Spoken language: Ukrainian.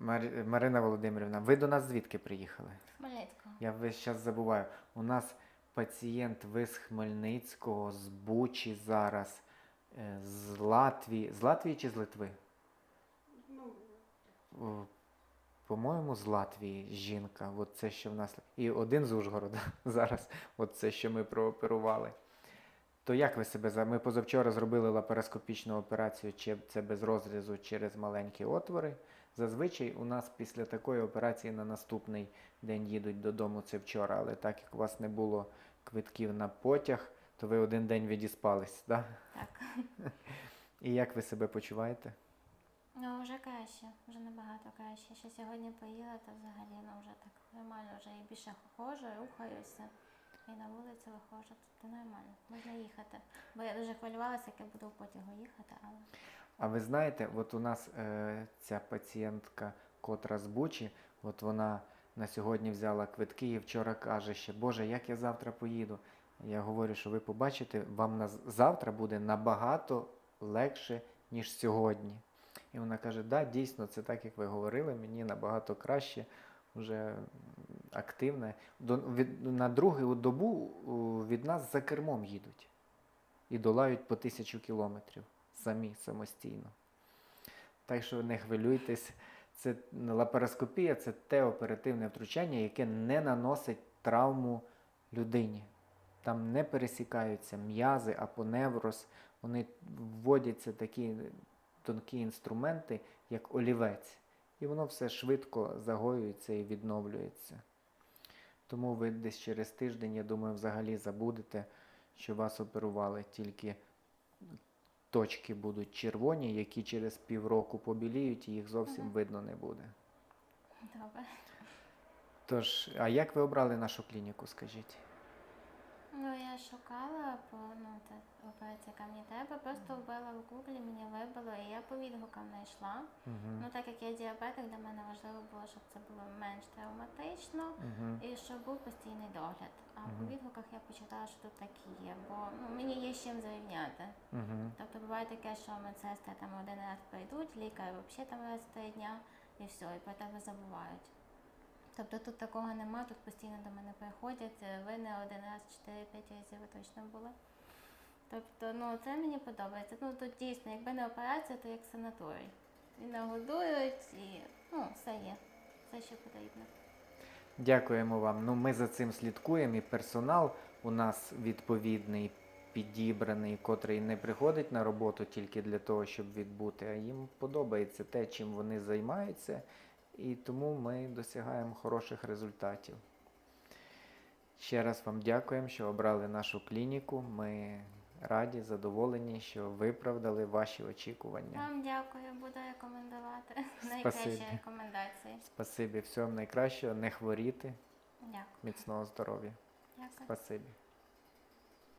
Мар- Марина Володимирівна, ви до нас звідки приїхали? Хмельницького. Я весь час забуваю. У нас пацієнт ви з Хмельницького, з Бучі зараз, е, з Латвії. З Латвії чи з Литви? О, По-моєму, з Латвії жінка. От це, що в нас. І один з Ужгорода зараз. От це, що ми прооперували. То як ви себе за. Ми позавчора зробили лапароскопічну операцію, чи це без розрізу через маленькі отвори. Зазвичай у нас після такої операції на наступний день їдуть додому, це вчора, але так як у вас не було квитків на потяг, то ви один день відіспались, да? Так. І як ви себе почуваєте? Ну, вже краще, вже набагато краще. Ще сьогодні поїла, то взагалі ну, вже так нормально, вже і більше ходжу, і рухаюся. І на вулицю виходжу, то нормально, можна їхати. Бо я дуже хвилювалася, як я буду в потягу їхати, але А ви знаєте, от у нас е, ця пацієнтка, котра з Бучі, от вона на сьогодні взяла квитки і вчора каже ще, Боже, як я завтра поїду. Я говорю, що ви побачите, вам на завтра буде набагато легше, ніж сьогодні. І вона каже, да, дійсно, це так, як ви говорили, мені набагато краще, вже активне. До, від, на другу добу від нас за кермом їдуть і долають по тисячу кілометрів самі самостійно. Так що не хвилюйтесь, це лапароскопія це те оперативне втручання, яке не наносить травму людині. Там не пересікаються м'язи, апоневроз, вони вводяться такі тонкі інструменти, як олівець. І воно все швидко загоюється і відновлюється. Тому ви десь через тиждень, я думаю, взагалі забудете, що вас оперували тільки точки будуть червоні, які через півроку побіліють, і їх зовсім Мгм. видно не буде. добре. Тож, а як ви обрали нашу клініку, скажіть? Я шукала по ну, та операція, яка мені треба, просто вбила в гуглі, мені вибило, і я по відгукам знайшла. Угу. Ну, так як я діабетик, для мене важливо було, щоб це було менш травматично. Угу. І щоб був постійний догляд. А Мгм. по відгуках я почитала, що тут такі є, бо ну, мені є з чим зрівняти. Угу. Тобто буває таке, що медсестри там один раз прийдуть, лікар взагалі там раз три дня і все, і про тебе забувають. Тобто тут такого нема, тут постійно до мене приходять, е, ви не один раз, 4-5 разів ви точно були. Тобто, ну це мені подобається. Ну тут дійсно, якби не операція, то як санаторій. І нагодують, і ну, все є, все, що потрібно. Дякуємо вам. Ну, ми за цим слідкуємо, і персонал у нас відповідний, підібраний, котрий не приходить на роботу тільки для того, щоб відбути, а їм подобається те, чим вони займаються, і тому ми досягаємо хороших результатів. Ще раз вам дякуємо, що обрали нашу клініку. Ми раді, задоволені, що виправдали ваші очікування. Вам дякую, буду рекомендувати. Спасибі. Найкращі рекомендації. Спасибі, всього найкращого, не хворіти, Дякую. міцного здоров'я. Дякую. Спасибі.